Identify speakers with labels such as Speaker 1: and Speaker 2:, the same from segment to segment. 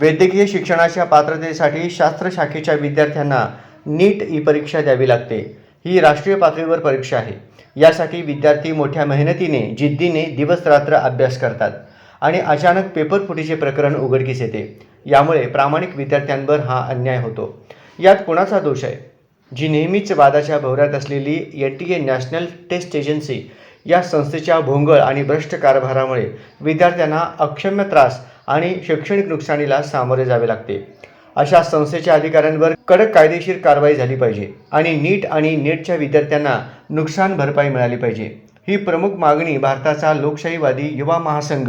Speaker 1: वैद्यकीय शिक्षणाच्या पात्रतेसाठी शास्त्र शाखेच्या विद्यार्थ्यांना नीट ई परीक्षा द्यावी लागते. ही राष्ट्रीय पातळीवर परीक्षा आहे. यासाठी विद्यार्थी मोठ्या मेहनतीने जिद्दीने दिवस रात्र अभ्यास करतात. आणि अचानक पेपर फुटीचे प्रकरण उघडकीस येते. यामुळे प्रामाणिक विद्यार्थ्यांवर हा अन्याय होतो. यात कोणाचा दोष आहे? जी नेहमीच वादाच्या भोवऱ्यात असलेली N T A national test agency या संस्थेच्या भोंगळ आणि भ्रष्ट कारभारामुळे विद्यार्थ्यांना अक्षम्य त्रास आणि शैक्षणिक नुकसानीला सामोरे जावे लागते. अशा संस्थेच्या अधिकाऱ्यांवर कडक कायदेशीर कारवाई झाली पाहिजे आणि नीट आणि नेटच्या विद्यार्थ्यांना नुकसान भरपाई मिळाली पाहिजे. ही प्रमुख मागणी भारताचा लोकशाहीवादी युवा महासंघ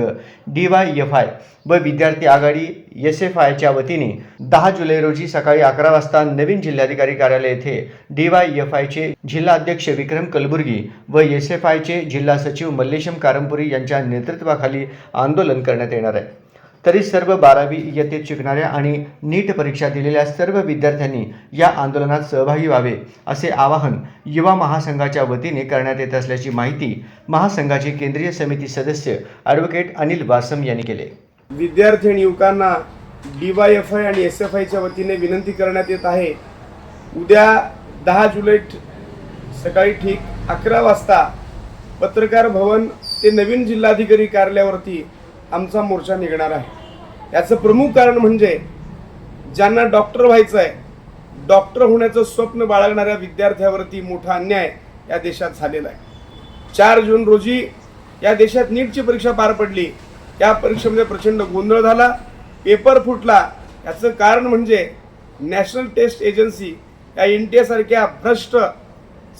Speaker 1: डी वाय एफ आय व विद्यार्थी आघाडी एस एफ आयच्या वतीने दहा जुलै रोजी सकाळी अकरा वाजता नवीन जिल्हाधिकारी कार्यालय येथे डी वाय एफ आयचे जिल्हाध्यक्ष विक्रम कलबुर्गी व एस एफ आयचे जिल्हा सचिव मल्लेशम कारंपुरी यांच्या नेतृत्वाखाली आंदोलन करण्यात येणार आहे. तरी सर्व बारावी इयत्तेत शिकणाऱ्या आणि नीट परीक्षा दिलेल्या सर्व विद्यार्थ्यांनी या आंदोलनात सहभागी व्हावे असे आवाहन युवा महासंघाच्या वतीने करण्यात येत असल्याची माहिती महासंघाचे केंद्रीय समिती सदस्य ॲडव्होकेट अनिल वासम यांनी केले.
Speaker 2: विद्यार्थी आणि युवकांना डी वाय एफ आय आणि एस एफ आयच्या वतीने विनंती करण्यात येत आहे. उद्या दहा जुलै सकाळी ठीक अकरा वाजता पत्रकार भवन ते नवीन जिल्हाधिकारी कार्यालयावरती आमचा मोर्चा निघणार आहे. याचं प्रमुख कारण म्हणजे ज्यांना डॉक्टर व्हायचं आहे डॉक्टर होण्याचं स्वप्न बाळगणाऱ्या विद्यार्थ्यावरती मोठा अन्याय या देशात झालेला आहे. चार जून रोजी या देशात नीटची परीक्षा पार पडली. या परीक्षेमध्ये प्रचंड गोंधळ झाला पेपर फुटला. याचं कारण म्हणजे नॅशनल टेस्ट एजन्सी या एन टी एसारख्या भ्रष्ट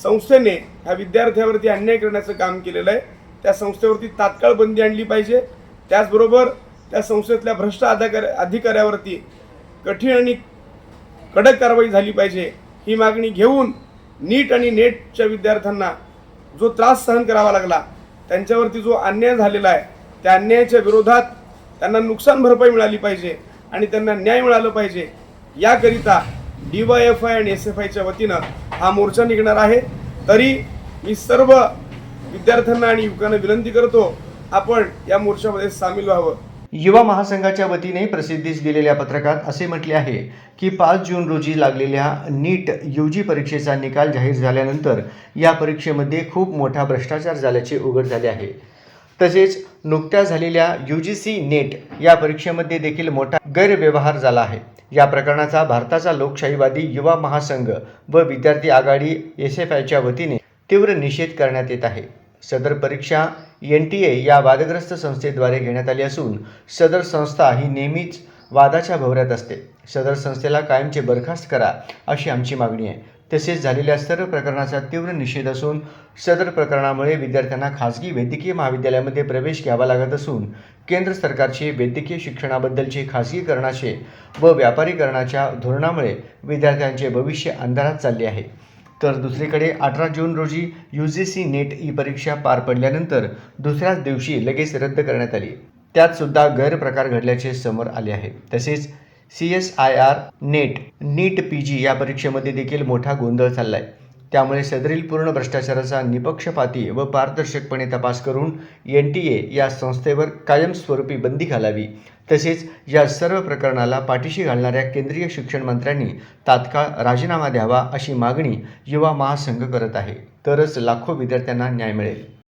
Speaker 2: संस्थेने ह्या विद्यार्थ्यावरती अन्याय करण्याचं काम केलेलं आहे. त्या संस्थेवरती तात्काळ बंदी आणली पाहिजे. त्याचबरोबर त्या संस्थेतल्या भ्रष्ट अधिकार अधिकाऱ्यावरती कठीण आणि कडक कारवाई झाली पाहिजे ही मागणी घेऊन नीट आणि नेटच्या विद्यार्थ्यांना जो त्रास सहन करावा लागला त्यांच्यावरती जो अन्याय झालेला आहे त्या अन्यायाच्या विरोधात त्यांना नुकसान भरपाई मिळाली पाहिजे आणि त्यांना न्याय मिळालं पाहिजे याकरिता डी वाय एफ आय आणि एस एफ आयच्या वतीनं हा मोर्चा निघणार आहे. तरी मी सर्व विद्यार्थ्यांना आणि युवकांना विनंती करतो आपण या मोर्चामध्ये सामील व्हावं.
Speaker 1: युवा महासंघाच्या वतीने प्रसिद्धीस दिलेल्या पत्रकात असे म्हटले आहे की पाच जून रोजी लागलेल्या नीट यू जी परीक्षेचा निकाल जाहीर झाल्यानंतर या परीक्षेमध्ये खूप मोठा भ्रष्टाचार झाल्याचे उघड झाले आहे. तसेच नुकत्या झालेल्या यू जी सी नेट या परीक्षेमध्ये देखील मोठा गैरव्यवहार झाला आहे. या प्रकरणाचा भारताचा लोकशाहीवादी युवा महासंघ व विद्यार्थी आघाडी एस एफ आयच्या वतीने तीव्र निषेध करण्यात येत आहे. सदर परीक्षा एन टी ए या वादग्रस्त संस्थेद्वारे घेण्यात आली असून सदर संस्था ही नेहमीच वादाच्या भवऱ्यात असते. सदर संस्थेला कायमचे बरखास्त करा अशी आमची मागणी आहे. तसेच झालेल्या सर्व प्रकरणाचा तीव्र निषेध असून सदर प्रकरणामुळे विद्यार्थ्यांना खाजगी वैद्यकीय महाविद्यालयामध्ये प्रवेश घ्यावा लागत असून केंद्र सरकारचे वैद्यकीय शिक्षणाबद्दलचे खाजगीकरणाचे व व्यापारीकरणाच्या धोरणामुळे विद्यार्थ्यांचे भविष्य अंधारात चालले आहे. तर दुसरीकडे अठरा जून रोजी यू जी सी नेट ई परीक्षा पार पडल्यानंतर दुसऱ्याच दिवशी लगेच रद्द करण्यात आली. त्यात सुद्धा गैरप्रकार घडल्याचे समोर आले आहे. तसेच C S I R NET NEET P G या परीक्षेमध्ये देखील मोठा गोंधळ चाललाय. त्यामुळे सदरील पूर्ण भ्रष्टाचाराचा निपक्षपाती व पारदर्शकपणे तपास करून एन टी ए या संस्थेवर कायमस्वरूपी बंदी घालावी. तसेच या सर्व प्रकरणाला पाठीशी घालणाऱ्या केंद्रीय शिक्षण मंत्र्यांनी तात्काळ राजीनामा द्यावा अशी मागणी युवा महासंघ करत आहे. तरच लाखो विद्यार्थ्यांना न्याय मिळेल.